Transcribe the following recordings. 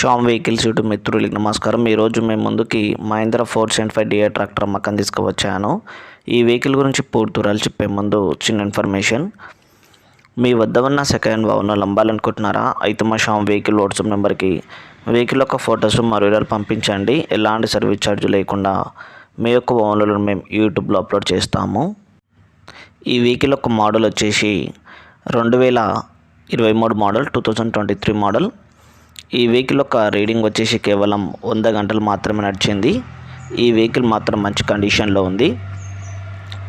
Sam vehicles YouTube మిత్రులకి నమస్కారం. ఈరోజు మేము ముందుకి Mahindra four seventy five DI tractor అమ్మకం తీసుకువచ్చాను. ఈ వెహికల్ గురించి పూర్తి వివరాలు చెప్పే ముందు చిన్న ఇన్ఫర్మేషన్. మీ వద్ద ఉన్న సెకండ్ వాహనాలు అమ్మాలనుకుంటున్నారా అయితే మా షామ్ వెహికల్ వాట్సాప్ నెంబర్కి వెహికల్ యొక్క ఫొటోస్ మరియు వివరాలు పంపించండి. ఎలాంటి సర్వీస్ ఛార్జ్ లేకుండా మీ యొక్క వాహనాలను మేము యూట్యూబ్లో అప్లోడ్ చేస్తాము. ఈ వెహికల్ యొక్క మోడల్ వచ్చేసి రెండు వేల ఇరవై మూడు model two thousand twenty three model. ఈ వెహికల్ యొక్క రీడింగ్ వచ్చేసి కేవలం వంద గంటలు మాత్రమే నడిచింది. ఈ వెహికల్ మాత్రం మంచి కండిషన్లో ఉంది.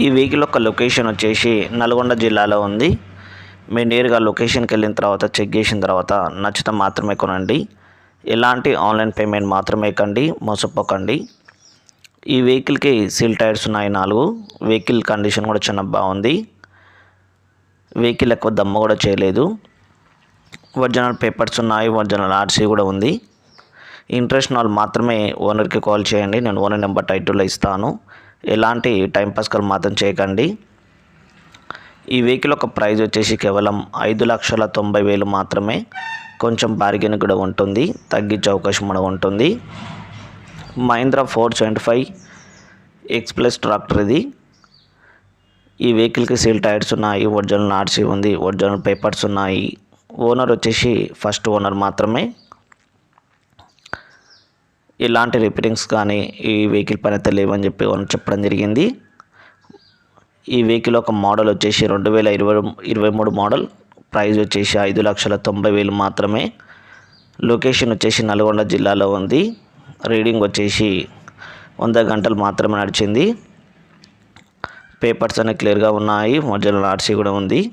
ఈ వెహికల్ యొక్క లొకేషన్ వచ్చేసి నల్గొండ జిల్లాలో ఉంది. మీరు నేరుగా లొకేషన్కి వెళ్ళిన తర్వాత చెక్ చేసిన తర్వాత నచ్చితే మాత్రమే కొనండి. ఎలాంటి ఆన్లైన్ పేమెంట్ మాత్రమే కండి మోసపోకండి. ఈ వెహికల్కి సీల్ టైర్స్ ఉన్నాయి నాలుగు. వెహికల్ కండిషన్ కూడా చాలా బాగుంది. వెహికల్ ఎక్కువ దమ్మ కూడా చేయలేదు. ఒరిజినల్ పేపర్స్ ఉన్నాయి ఒరిజినల్ ఆర్సీ కూడా ఉంది. ఇంట్రెస్ట్ వాళ్ళు మాత్రమే ఓనర్కి కాల్ చేయండి నేను ఓనర్ నెంబర్ టైటిల్లో ఇస్తాను. ఎలాంటి టైంపాస్ కాల్ మాత్రం చేయకండి. ఈ వెహికల్ ఒక ప్రైస్ వచ్చేసి కేవలం ఐదు లక్షల తొంభై వేలు మాత్రమే. కొంచెం బార్గెన్ కూడా ఉంటుంది తగ్గించే అవకాశం కూడా ఉంటుంది. Mahindra four seventy five express tractor ఇది. ఈ వెహికల్కి సీల్ టైర్స్ ఉన్నాయి ఒరిజినల్ ఆర్సీ ఉంది ఒరిజినల్ పేపర్స్ ఉన్నాయి. ఓనర్ వచ్చేసి ఫస్ట్ ఓనర్ మాత్రమే. ఇలాంటి రిపేరింగ్స్ కానీ ఈ వెహికల్ పైన అయితే లేవని చెప్పి ఓనర్ చెప్పడం జరిగింది. ఈ వెహికల్ ఒక మోడల్ వచ్చేసి రెండు వేల ఇరవై ఇరవై మూడు మోడల్. ప్రైస్ వచ్చేసి ఐదు లక్షల తొంభై వేలు మాత్రమే. లొకేషన్ వచ్చేసి నల్గొండ జిల్లాలో ఉంది. రీడింగ్ వచ్చేసి వంద గంటలు మాత్రమే నడిచింది. పేపర్స్ అన్నీ క్లియర్గా ఉన్నాయి. మధ్యలో ఆర్సీ కూడా ఉంది.